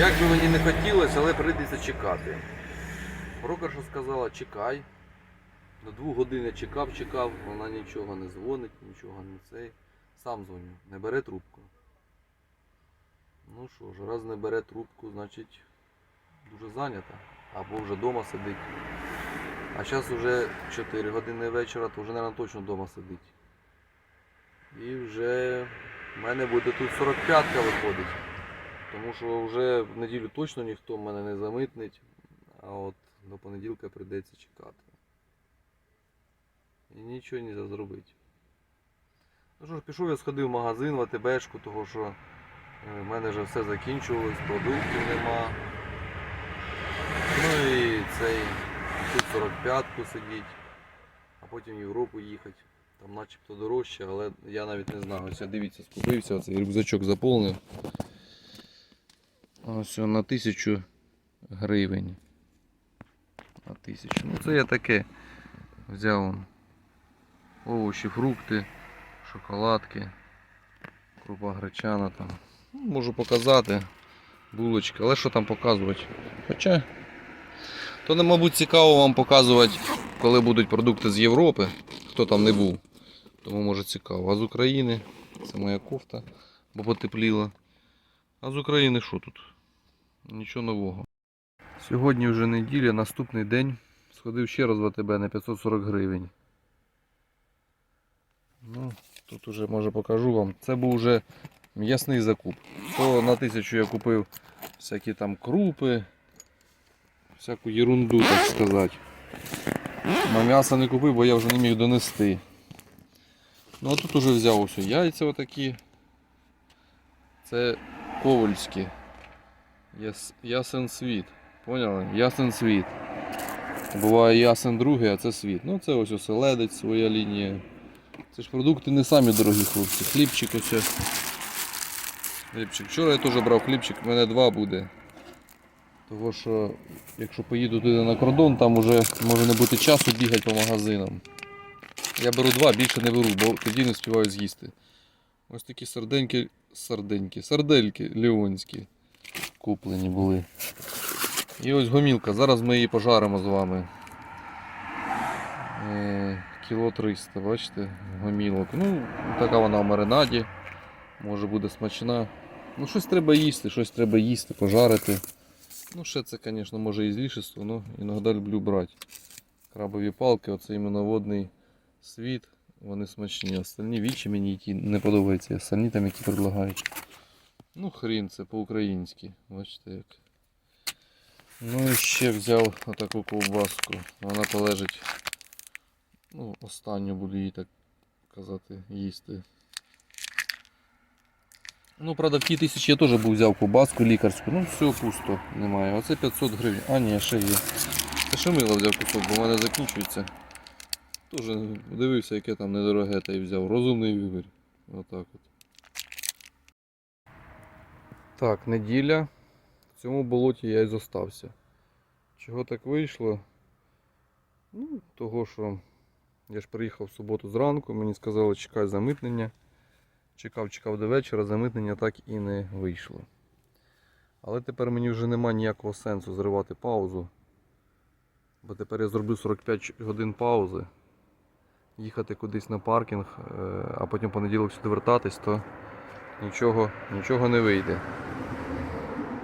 Як би мені не хотілося, але прийдеться чекати. Брокерша сказала, чекай. До двох годин я чекав, чекав, вона нічого не дзвонить, нічого не цей. Сам дзвоню, не бере трубку. Ну що ж, раз не бере трубку, значить дуже зайнята. Або вже вдома сидить. А зараз вже 4 години вечора, то вже, мабуть, точно вдома сидить. І вже в мене буде тут 45-ка виходить. Тому що вже в неділю точно ніхто мене не замитнить, а от до понеділка прийдеться чекати. І нічого не зробити. Ну що ж, пішов я сходив в магазин в АТБшку, того що е, в мене вже все закінчувалось, продуктів нема. Ну і цей тут 45-ку сидіть, а потім в Європу їхати. Там начебто дорожче, але я навіть не знаю. Ось я дивіться, скупився, оцей рюкзачок заповнив. Ось на тисячу гривень. На тисячу. Ну це я таке взяв овочі, фрукти, шоколадки, крупа гречана там. Ну, можу показати. Булочки, але що там показувати? Хоча то не, мабуть, цікаво вам показувати, коли будуть продукти з Європи, хто там не був. Тому може цікаво. А з України це моя кофта, бо потепліло. А з України що тут? Нічого нового. Сьогодні вже неділя, наступний день. Сходив ще раз в АТБ на 540 гривень. Ну, тут уже може покажу вам. Це був вже м'ясний закуп. То на тисячу я купив всякі там крупи, всяку ерунду, так сказати. На м'ясо не купив, бо я вже не міг донести. Ну а тут уже взяв ось яйця отакі. Це ковальські. Яс... Ясен світ. Поняли? Ясен світ. Буває ясен другий, а це світ. Ну це ось оселедець, своя лінія. Це ж продукти не самі дорогі хлопці. Хлібчик ось. Хлібчик. Вчора я теж брав хлібчик, в мене два буде. Того що якщо поїду туди на кордон, там уже може не бути часу бігати по магазинам. Я беру два, більше не беру, бо тоді не співаю з'їсти. Ось такі сарденьки, сарденьки, сардельки леонські куплені були. І ось гомілка. Зараз ми її пожаримо з вами. Е, кіло 300, бачите, гомілок. Ну, така вона в маринаді. Може буде смачна. Ну, щось треба їсти, щось треба їсти, пожарити. Ну, ще це, звісно, може і злішество, але іноді люблю брати. Крабові палки, оце іменно водний світ, вони смачні. Остальні вічі мені які не подобаються, остальні там які предлагають. Ну, хрін, це по-українськи. Бачите як. Ну і ще взяв отаку ковбаску. Вона полежить. Ну, останню буду її так казати, їсти. Ну, правда, в тій тисячі я теж був взяв ковбаску лікарську. Ну, все пусто немає. Оце 500 гривень. А, ні, ще є. Та ще мило взяв кусок, бо в мене закінчується. Тоже дивився, яке там недороге, та й взяв. Розумний вибір. Отак от. Так, неділя. В цьому болоті я і зостався. Чого так вийшло? Ну, того що я ж приїхав в суботу зранку, мені сказали, чекай замитнення. Чекав, чекав до вечора, замитнення так і не вийшло. Але тепер мені вже немає ніякого сенсу зривати паузу. Бо тепер я зроблю 45 годин паузи. Їхати кудись на паркінг, е, а потім понеділок сюди вертатись, то нічого, нічого не вийде.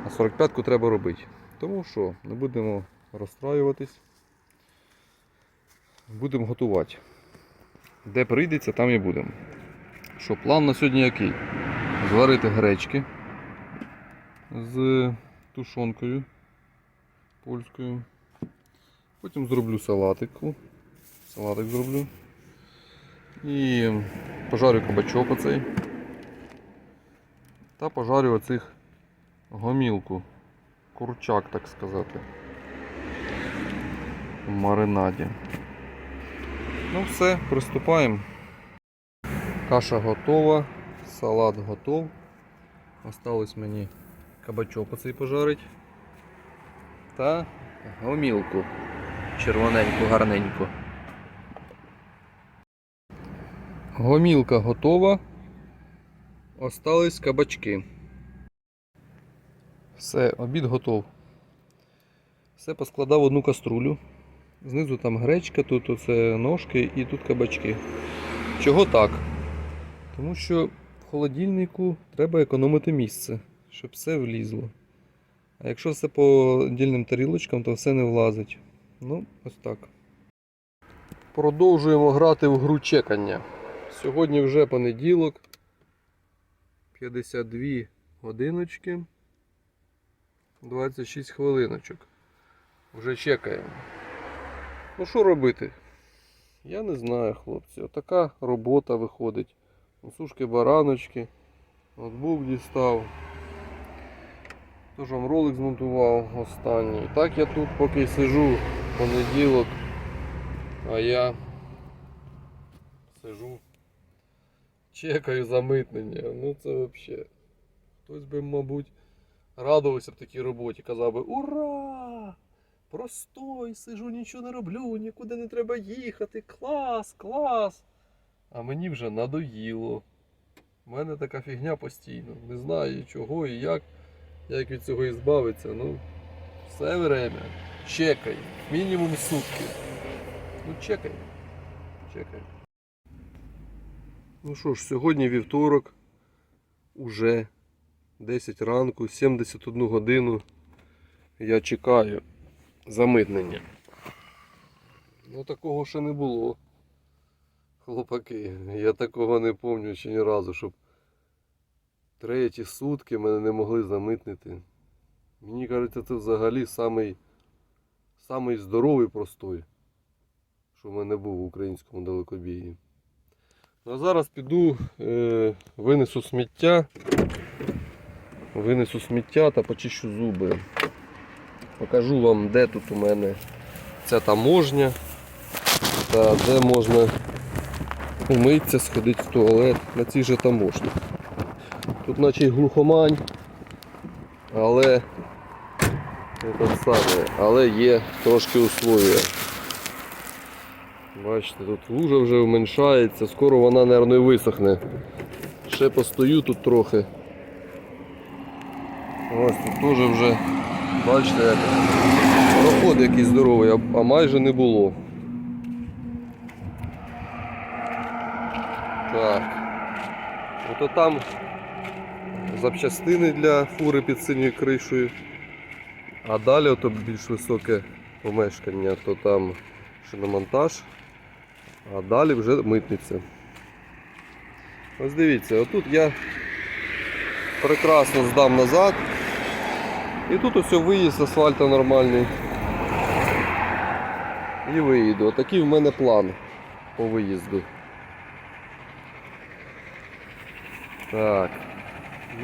А 45-ку треба робити. Тому що не будемо розстраюватись. Будемо готувати. Де прийдеться, там і будемо. Що, план на сьогодні який? Зварити гречки з тушонкою польською. Потім зроблю салатику. Салатик зроблю. І пожарю кабачок оцей. Та пожарю оцих гомілку. Курчак, так сказати. В маринаді. Ну все, приступаємо. Каша готова, салат готов. Осталось мені кабачок оцей пожарить. Та гомілку червоненьку, гарненьку. Гомілка готова. Остались кабачки. Все, обід готов. Все поскладав в одну каструлю. Знизу там гречка, тут оце ножки і тут кабачки. Чого так? Тому що в холодильнику треба економити місце, щоб все влізло. А якщо все по дільним тарілочкам, то все не влазить. Ну, ось так. Продовжуємо грати в гру чекання. Сьогодні вже понеділок. 52 годиночки. 26 хвилиночок. Вже чекаємо. Ну що робити? Я не знаю, хлопці. Отака робота виходить. Сушки бараночки. Ноутбук дістав. Тож вам ролик змонтував останній. Так я тут поки сижу понеділок. А я сижу. Чекаю замитнення. Ну це взагалі. Хтось би, мабуть, радувався б такій роботі. Казав би Ура! Простой, сижу, нічого не роблю, нікуди не треба їхати. Клас, клас! А мені вже надоїло. У мене така фігня постійно. Не знаю чого і як. Як від цього і. Ну, все время. Чекай. Мінімум сутки. Ну, чекай. Чекай. Ну що ж, сьогодні вівторок. Уже 10 ранку, 71 годину. Я чекаю замитнення. Ну такого ще не було. Хлопаки, я такого не пам'ятаю ще ні разу, щоб треті сутки мене не могли замитнити. Мені кажеться, це взагалі самий, самий здоровий простой, що в мене був в українському далекобії. А зараз піду, е, винесу сміття, винесу сміття та почищу зуби. Покажу вам, де тут у мене ця таможня та де можна умитися, сходити в туалет на цій же таможні. Тут наче глухомань, але але є трошки условия. Бачите, тут лужа вже вменшається, скоро вона, мабуть, і висохне. Ще постою тут трохи. Ось тут теж вже, бачите, як проход якийсь здоровий, а- майже не було. Так. Ото там запчастини для фури під синьою кришею. А далі ото більш високе помешкання, то там шиномонтаж, а далі вже митниця. Ось дивіться, отут я прекрасно здам назад. І тут ось виїзд асфальта нормальний. І виїду. Отакий в мене план по виїзду. Так.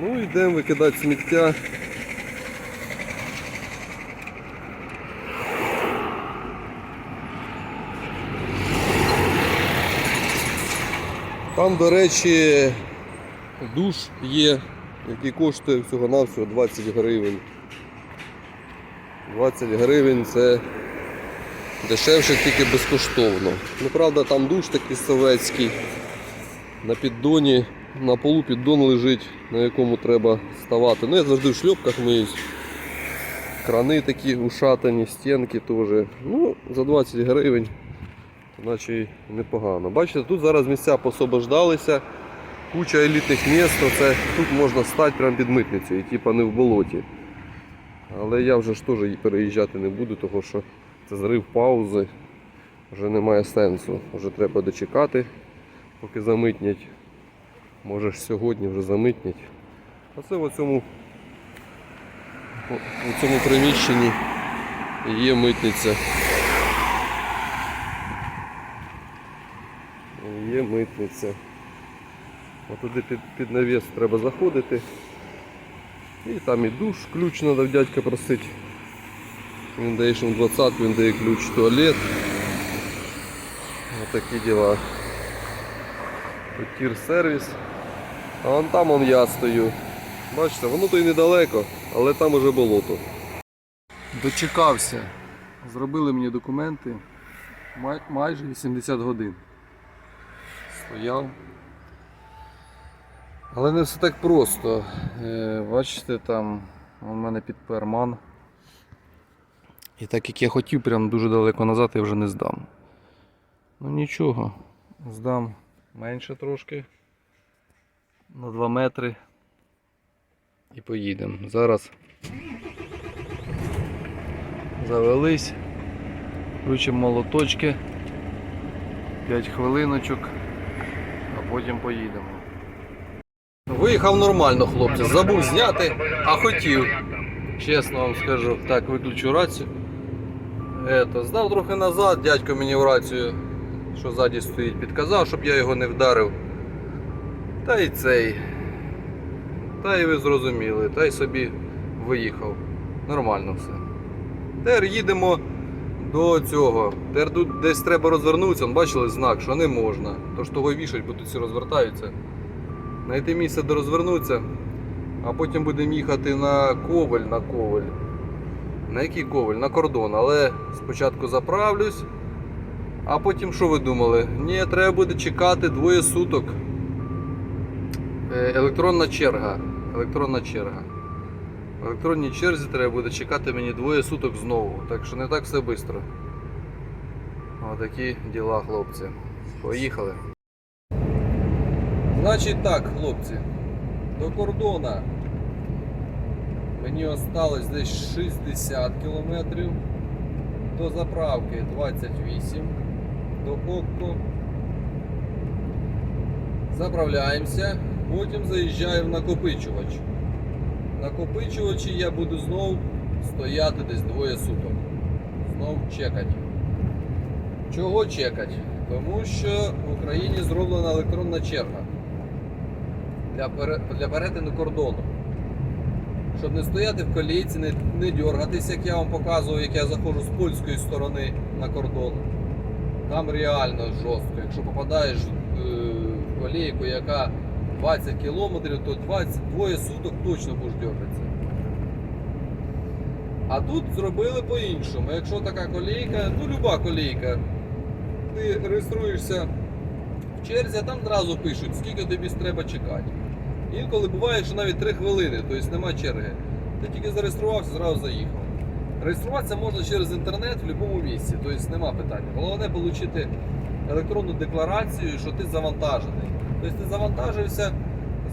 Ну йдемо викидати сміття. Там, до речі, душ є, який коштує всього-навсього 20 гривень. 20 гривень це дешевше тільки безкоштовно. Ну, правда, там душ такий советський. На піддоні, на полу піддон лежить, на якому треба ставати. Ну, я завжди в шльопках миюсь. Крани такі ушатані, стінки теж. Ну, за 20 гривень, наче непогано. Бачите, тут зараз місця пособождалися, куча елітних місць, це тут можна стати прямо під митницею, і типа не в болоті. Але я вже ж теж переїжджати не буду, тому що це зрив паузи. Вже немає сенсу. Вже треба дочекати, поки замитнять. Може ж сьогодні вже замитнять. А це в цьому, у цьому приміщенні є митниця. Є митниця. От туди під, під навіс треба заходити. І там і душ, ключ треба дядька просити. Він дає ще 20, він дає ключ в туалет. Ось такі діла. Тір сервіс. А вон там он я стою. Бачите, воно то й недалеко, але там уже болото. Дочекався. Зробили мені документи май- майже 80 годин. Стояв. Але не все так просто. Е, Бачите, там У мене підпер ман. І так як я хотів, прям дуже далеко назад я вже не здам. Ну нічого, здам менше трошки. На 2 метри. І поїдемо. Зараз завелись. Включимо молоточки. 5 хвилиночок, потім поїдемо. Виїхав нормально, хлопці. Забув зняти, а хотів. Чесно вам скажу. Так, виключу рацію. Ето, здав трохи назад, дядько мені в рацію, що ззаді стоїть, підказав, щоб я його не вдарив. Та й цей. Та й ви зрозуміли, та й собі виїхав. Нормально все. Тепер їдемо до цього. Тепер тут десь треба розвернутися, бачили знак, що не можна. Тож того вішать, бо тут всі розвертаються. Знайти місце, де розвернутися, а потім будемо їхати на коваль, на коваль. На який коваль? На кордон. Але спочатку заправлюсь. А потім що ви думали? Ні, треба буде чекати двоє суток. Е, Електронна черга. Електронна черга. Електронній черзі треба буде чекати мені двоє суток знову. Так що не так все швидко. Отакі діла, хлопці. Поїхали. Значить так, хлопці. До кордона мені осталось десь 60 кілометрів. До заправки 28. До Окко. Заправляємося, потім заїжджаю в накопичувач. Накопичувачі я буду знов стояти десь двоє суток. Знов чекати. Чого чекати? Тому що в Україні зроблена електронна черга для, для перетину кордону. Щоб не стояти в колійці, не, не дергатись, як я вам показував, як я заходжу з польської сторони на кордон. Там реально жорстко. Якщо попадаєш е, в колійку, яка 20 кілометрів, то 20, двоє суток точно будеш дергатися. А тут зробили по-іншому. Якщо така колійка, ну люба колійка, ти реєструєшся в черзі, а там одразу пишуть, скільки тобі треба чекати. Інколи буває, що навіть 3 хвилини, тобто нема черги. Ти тільки зареєструвався, зразу заїхав. Реєструватися можна через інтернет в будь-якому місці, тобто нема питання. Головне отримати електронну декларацію, що ти завантажений. Тобто ти завантажився,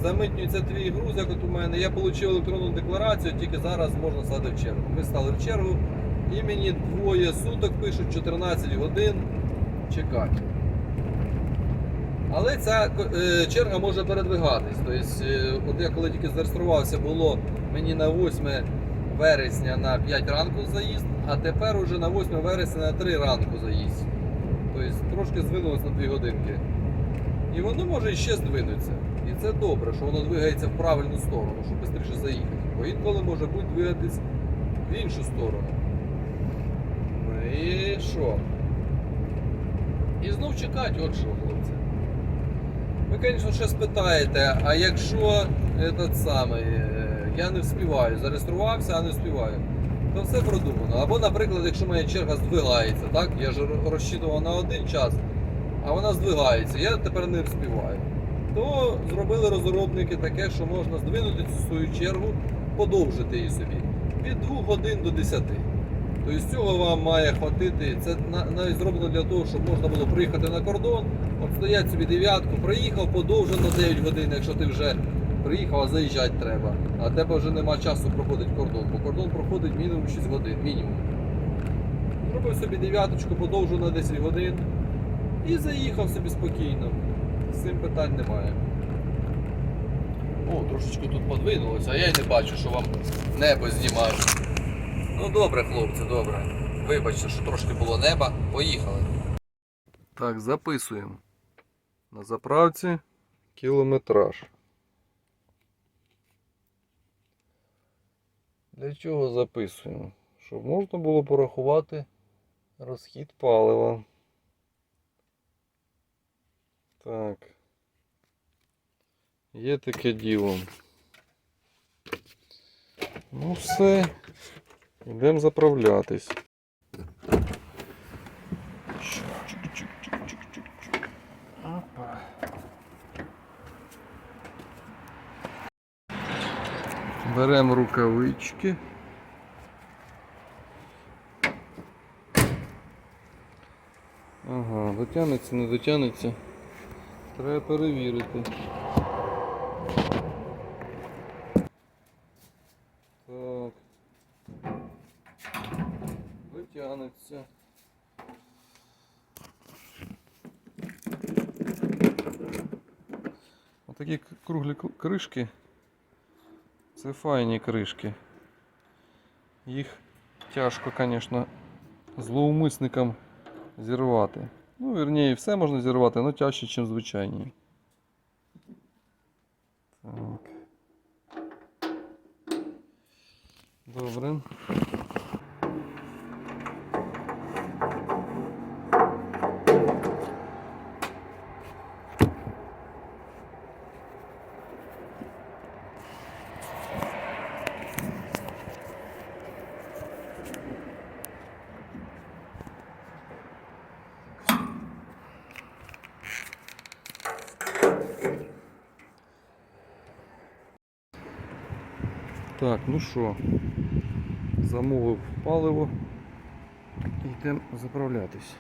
замитнюється твій груз, як от у мене. Я отримав електронну декларацію, тільки зараз можна стати в чергу. Ми стали в чергу і мені двоє суток пишуть 14 годин чекати. Але ця е, черга може передвигатись. Тобто, е, от я коли тільки зареєструвався, було мені на 8 вересня на 5 ранку заїзд, а тепер уже на 8 вересня на 3 ранку заїзд. Тобто трошки здвинулося на 2 годинки. І воно може ще здвинутися. І це добре, що воно двигається в правильну сторону, щоб швидше заїхати. Бо інколи може бути двигатись в іншу сторону. Ну І що? І знов чекати, от що, хлопці. Ви, звісно, ще спитаєте, а якщо этот самий, е, я не вспіваю, зареєструвався, а не вспіваю, то все продумано. Або, наприклад, якщо моя черга здвигається, так? Я ж ро- розчитував на один час, а вона здвигається, я тепер не вспіваю. То зробили розробники таке, що можна здвинути цю свою чергу, подовжити її собі від 2 годин до 10. Тобто цього вам має хватити. Це навіть зроблено для того, щоб можна було приїхати на кордон, от стоять собі дев'ятку, приїхав, подовжив на 9 годин, якщо ти вже приїхав, а заїжджати треба. А тебе вже нема часу проходить кордон, бо кордон проходить мінімум 6 годин. Мінімум. Зробив собі дев'яточку, подовжив на 10 годин і заїхав собі спокійно. З цим питань немає. О, трошечки тут подвинулося, а я й не бачу, що вам небо знімаю. Ну добре, хлопці, добре. Вибачте, що трошки було неба. Поїхали. Так, записуємо. На заправці кілометраж. Для чого записуємо? Щоб можна було порахувати розхід палива. Так. Є таке діло. Ну все. Йдемо заправлятись. Беремо рукавички. Ага, дотягнеться, не дотягнеться. Треба перевірити. Так. Дотягнеться. Отакі к- круглі кришки. Це файні кришки. Їх тяжко, звісно, злоумисникам зірвати. Ну, вірніше, все можна зірвати, але тяжче, ніж звичайні. Так. Добре. Так, ну що, замовив паливо і йдемо заправлятись.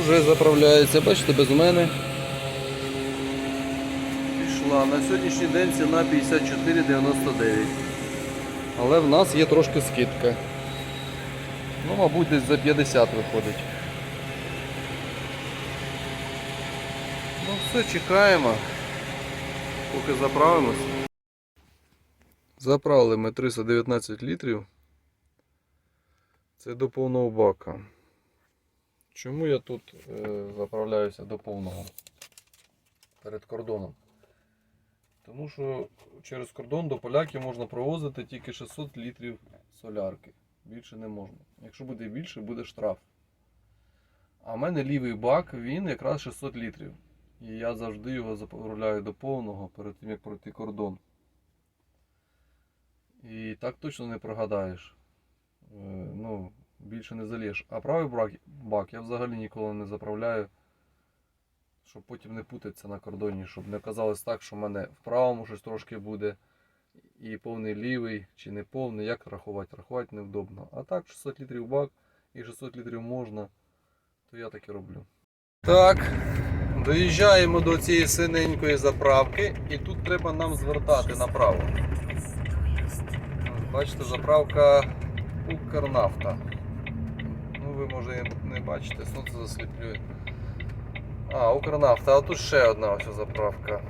Уже заправляється, бачите, без мене. На сьогоднішній день ціна 54,99. Але в нас є трошки скидка. Ну, мабуть, десь за 50 виходить. Ну все, чекаємо. Поки заправимось. Заправили ми 319 літрів. Це до повного бака. Чому я тут е, заправляюся до повного? Перед кордоном. Тому що через кордон до поляків можна провозити тільки 600 літрів солярки. Більше не можна. Якщо буде більше, буде штраф. А в мене лівий бак, він якраз 600 літрів. І я завжди його заправляю до повного перед тим, як пройти кордон. І так точно не прогадаєш. Е, Ну, більше не залієш. А правий бак, бак я взагалі ніколи не заправляю щоб потім не путатися на кордоні, щоб не казалось так, що в мене в правому щось трошки буде, і повний лівий чи не повний, як рахувати? Рахувати невдобно. А так, 600 літрів бак і 600 літрів можна, то я так і роблю. Так, доїжджаємо до цієї синенької заправки, і тут треба нам звертати направо. Бачите, заправка Укрнафта. Ну, ви може не бачите, сонце засліплює. А, Укрнафта, а тут ще одна ось заправка.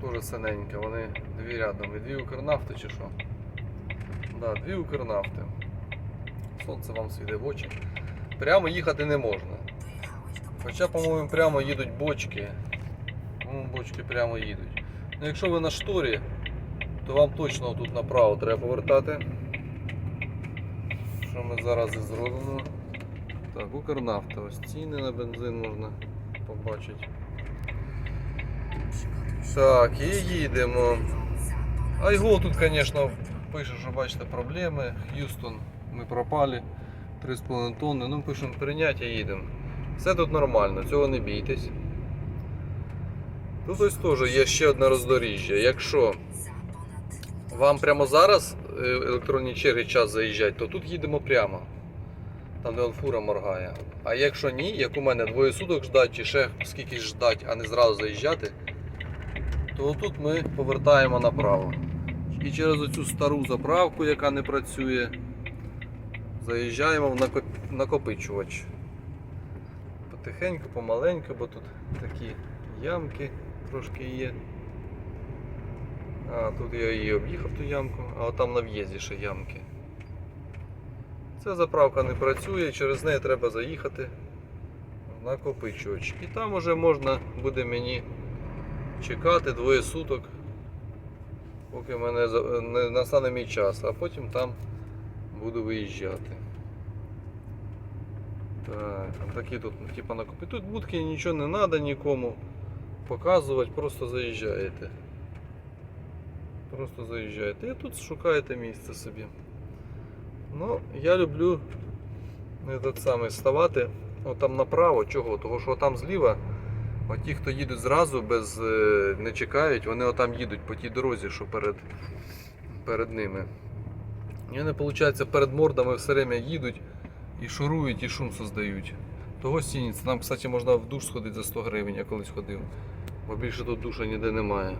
Дуже синенька, вони дві рядом. І дві Укрнафти чи що? Да, дві Укрнафти. Сонце вам свіде в очі. Прямо їхати не можна. Хоча, по-моєму, прямо їдуть бочки. Бочки прямо їдуть. Ну, якщо ви на шторі, то вам точно тут направо треба повертати. Що ми зараз і зробимо. Так, Укрнафта. Ось ціни на бензин можна побачити. Так, і їдемо. Айго тут, звісно, пише, що бачите проблеми. Х'юстон, ми пропали. 3,5 тонни. Ну, пишемо прийняття, їдемо. Все тут нормально, цього не бійтесь. Тут ось теж є ще одне роздоріжжя. Якщо вам прямо зараз е, електронні черги час заїжджать, то тут їдемо прямо. Там, де он фура моргає. А якщо ні, як у мене двоє суток ждать, чи ще скільки ждать, а не зразу заїжджати, то тут ми повертаємо направо. І через оцю стару заправку, яка не працює, заїжджаємо в накопичувач. Потихеньку, помаленьку, бо тут такі ямки трошки є. А, тут я її об'їхав ту ямку, а от там на в'їзді ще ямки. Ця заправка не працює, через неї треба заїхати в накопичувач. І там вже можна буде мені чекати двоє суток, поки мене не настане мій час, а потім там буду виїжджати. Так, такі тут типа накопи. Тут будки нічого не треба нікому показувати, просто заїжджаєте. Просто заїжджаєте і тут шукаєте місце собі. Ну, я люблю не тот самий ставати отам направо. Чого? Того що там зліва, от ті, хто їдуть зразу, без, е, не чекають, вони отам їдуть по тій дорозі, що перед, перед ними. І вони, виходить, перед мордами все время їдуть і шурують, і шум создають. Того стініться. Там, кстати, можна в душ сходити за 100 гривень, я колись ходив. Бо більше тут душа ніде немає.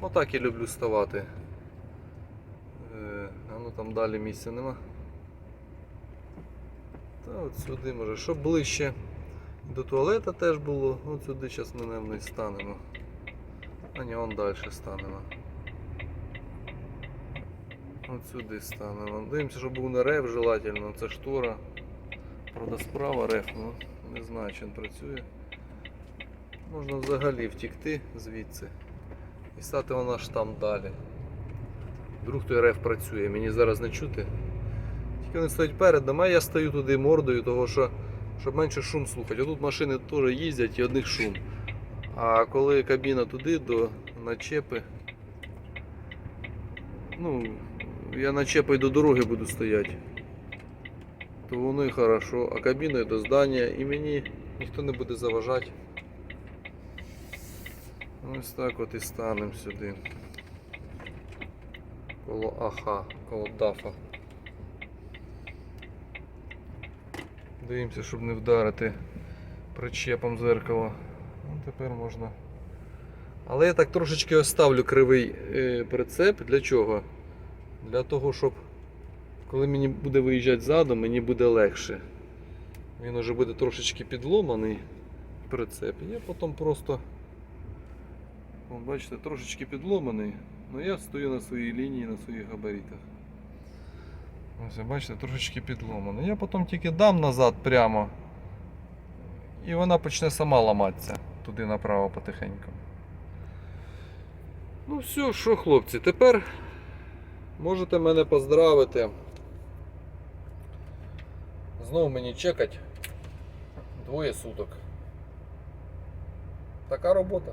Отак я люблю ставати. Там далі місця нема. Та от сюди може, щоб ближче до туалета теж було. От сюди зараз ми і станемо. А ні, вон далі станемо. От сюди станемо. Дивимося, щоб був не рев желательно, це штора. Правда справа реф, ну не знаю, чи він працює. Можна взагалі втікти звідси і стати вона ж там далі. Вдруг той реф працює, мені зараз не чути. Тільки вони стоять перед а я стою туди мордою, того що, щоб менше шум слухати. Отут машини теж їздять і одних шум. А коли кабіна туди до начепи, ну, я начепою до дороги буду стояти, то воно і хорошо, а кабіною до здання і мені ніхто не буде заважати. Ось так от і станемо сюди. Коло аха, коло дафа. Дивимося, щоб не вдарити причепом зеркало. Ну, тепер можна. Але я так трошечки оставлю кривий е, прицеп. Для чого? Для того, щоб коли мені буде виїжджати задом, мені буде легше. Він уже буде трошечки підломаний прицеп. Я потім просто. Бачите, трошечки підломаний, але я стою на своїй лінії, на своїх габаритах. Ось, бачите, трошечки підломаний. Я потім тільки дам назад прямо. І вона почне сама ламатися туди направо потихеньку. Ну все, що, хлопці, тепер можете мене поздравити. Знову мені чекать двоє суток. Така робота.